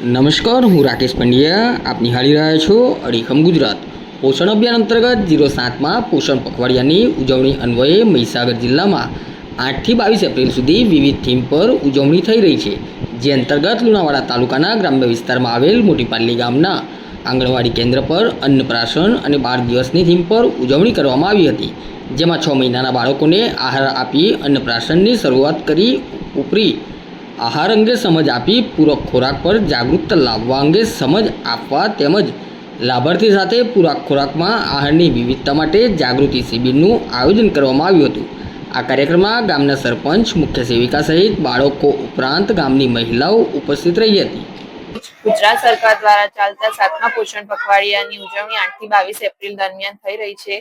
નમસ્કાર, હું રાકેશ પંડ્યા. આપ નિહાળી રહ્યા છો અડીખમ ગુજરાત. પોષણ અભિયાન અંતર્ગત જીરો સાતમાં પોષણ પખવાડિયાની ઉજવણી અન્વયે મહીસાગર જિલ્લામાં આઠથી બાવીસ એપ્રિલ સુધી વિવિધ થીમ પર ઉજવણી થઈ રહી છે, જે અંતર્ગત લુણાવાડા તાલુકાના ગ્રામ્ય વિસ્તારમાં આવેલ મોટીપાલ્લી ગામના આંગણવાડી કેન્દ્ર પર અન્નપ્રાશન અને બાર દિવસની થીમ પર ઉજવણી કરવામાં આવી હતી, જેમાં છ મહિનાના બાળકોને આહાર આપી અન્નપ્રાશનની શરૂઆત કરી ઉપરી આહાર અંગે સમજ આપી પૂરક ખોરાક પર જાગૃતતા લાવવા અંગે સમજ આપવા તેમજ લાભાર્થી સાથે પૂરક ખોરાકમાં આહારની વિવિધતા માટે જાગૃતિ શિબિરનું આયોજન કરવામાં આવ્યું હતું. આ કાર્યક્રમમાં ગામના સરપંચ, મુખ્ય સેવિકા સહિત બાળકો ઉપરાંત ગામની મહિલાઓ ઉપસ્થિત રહી હતી. ગુજરાત સરકાર દ્વારા ચાલતા સાતમા પોષણ પખવાડિયાની ઉજવણી આઠથી બાવીસ એપ્રિલ દરમિયાન થઈ રહી છે.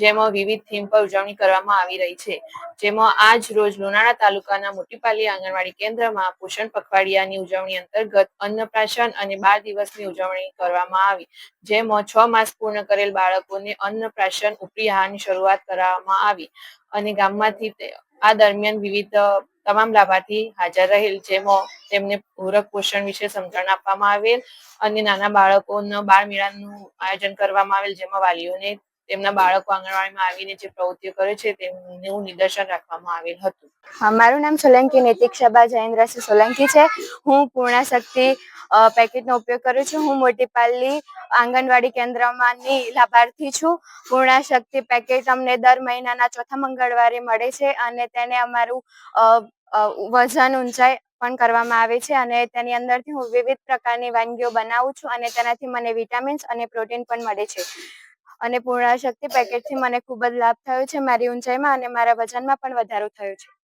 જેમાં વિવિધ થીમ પર ઉજવણી કરવામાં આવી રહી છે. જેમાં આજ રોજ લુણાણા તાલુકાના મોટીપાલી આંગણવાડી કેન્દ્રમાં પોષણ પખવાડિયાની ઉજવણી અંતર્ગત અન્નપ્રાશન અને બાર દિવસની ઉજવણી કરવામાં આવી. જેમાં છ માસ પૂર્ણ કરેલ બાળકોને અન્નપ્રાશન, ઉપરી આહારની શરૂઆત કરવામાં આવી. અને ગામમાંથી આ દરમિયાન વિવિધ તમામ લાભાર્થી હાજર રહેલ જેમાં તેમને પૂરક પોષણ વિશે સમજણ આપવામાં આવેલ અને નાના બાળકોના બાળ મેળાનું આયોજન કરવામાં આવેલ જેમાં વાલીઓને તેમના બાળકો આંગણવાડીમાં આવીને જે પ્રવૃત્તિઓ કરે છે તેમનું નિદર્શન રાખવામાં આવેલ હતું. મારું નામ સોલંકી નૈતિક્ષાબા જયેન્દ્રસિંહ સોલંકી છે. હું પૂર્ણ શક્તિ પેકેટનો ઉપયોગ કરું છું. હું મોટીપાલ્લી આંગણવાડી કેન્દ્રમાંની લાભાર્થી છું. પૂર્ણ શક્તિ પેકેટ અમને દર મહિનાના ચોથા મંગળવારે મળે છે અને તેને અમારું વજન ઊંચાઈ પણ કરવામાં આવે છે અને તેની અંદરથી હું વિવિધ પ્રકારની વાનગીઓ બનાવું છું અને તેનાથી મને વિટામિન્સ અને પ્રોટીન પણ મળે છે. અને પૂર્ણા શક્તિ પેકેટથી મને ખૂબ જ લાભ થયો છે મારી ઊંચાઈમાં અને મારા વજનમાં પણ વધારો થયો છે.